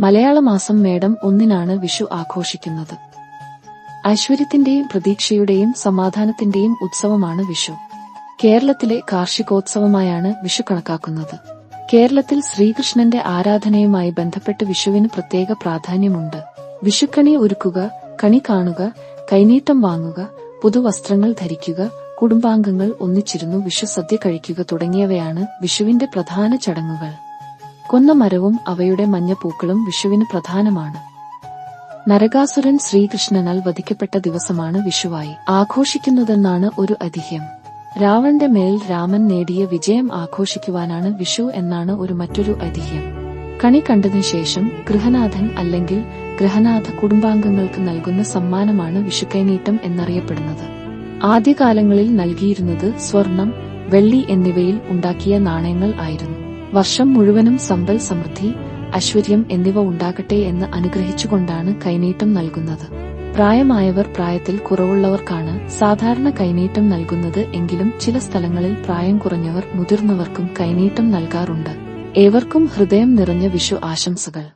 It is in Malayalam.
മലയാള മാസം മേടം ഒന്നിനാണ് വിഷു ആഘോഷിക്കുന്നത്. ഐശ്വര്യത്തിന്റെയും പ്രതീക്ഷയുടെയും സമാധാനത്തിന്റെയും ഉത്സവമാണ് വിഷു. കേരളത്തിലെ കാർഷികോത്സവമായാണ് വിഷു കണക്കാക്കുന്നത്. കേരളത്തിൽ ശ്രീകൃഷ്ണന്റെ ആരാധനയുമായി ബന്ധപ്പെട്ട് വിഷുവിന് പ്രത്യേക പ്രാധാന്യമുണ്ട്. വിഷുക്കണി ഒരുക്കുക കണി കാണുക കൈനീട്ടം വാങ്ങുക പുതുവസ്ത്രങ്ങൾ ധരിക്കുക കുടുംബാംഗങ്ങൾ ഒന്നിച്ചിരുന്നു വിഷു സദ്യ കഴിക്കുക തുടങ്ങിയവയാണ് വിഷുവിന്റെ പ്രധാന ചടങ്ങുകൾ. കൊന്ന മരവും അവയുടെ മഞ്ഞപ്പൂക്കളും വിഷുവിന് പ്രധാനമാണ്. നരകാസുരൻ ശ്രീകൃഷ്ണനാൽ വധിക്കപ്പെട്ട ദിവസമാണ് വിഷുവായി ആഘോഷിക്കുന്നതെന്നാണ് ഒരു ഐതിഹ്യം രാവണന്റെ മേൽ രാമൻ നേടിയ വിജയം ആഘോഷിക്കുവാനാണ് വിഷു എന്നാണ് ഒരു മറ്റൊരു ഐതിഹ്യം കണി കണ്ടതിനു ശേഷം ഗൃഹനാഥൻ അല്ലെങ്കിൽ ഗൃഹനാഥ കുടുംബാംഗങ്ങൾക്ക് നൽകുന്ന സമ്മാനമാണ് വിഷുക്കൈനീട്ടം എന്നറിയപ്പെടുന്നത്. ആദ്യകാലങ്ങളിൽ നൽകിയിരുന്നത് സ്വർണം വെള്ളി എന്നിവയിൽ ഉണ്ടാക്കിയ നാണയങ്ങൾ ആയിരുന്നു. വർഷം മുഴുവനും സമ്പൽ സമൃദ്ധി ഐശ്വര്യം എന്നിവ ഉണ്ടാകട്ടെ എന്ന് അനുഗ്രഹിച്ചുകൊണ്ടാണ് കൈനീട്ടം നൽകുന്നത്. പ്രായമായവർ പ്രായത്തിൽ കുറവുള്ളവർക്കാണ് സാധാരണ കൈനീട്ടം നൽകുന്നത് എങ്കിലും ചില സ്ഥലങ്ങളിൽ പ്രായം കുറഞ്ഞവർ മുതിർന്നവർക്കും കൈനീട്ടം നൽകാറുണ്ട്. ഏവർക്കും ഹൃദയം നിറഞ്ഞ വിഷു ആശംസകൾ.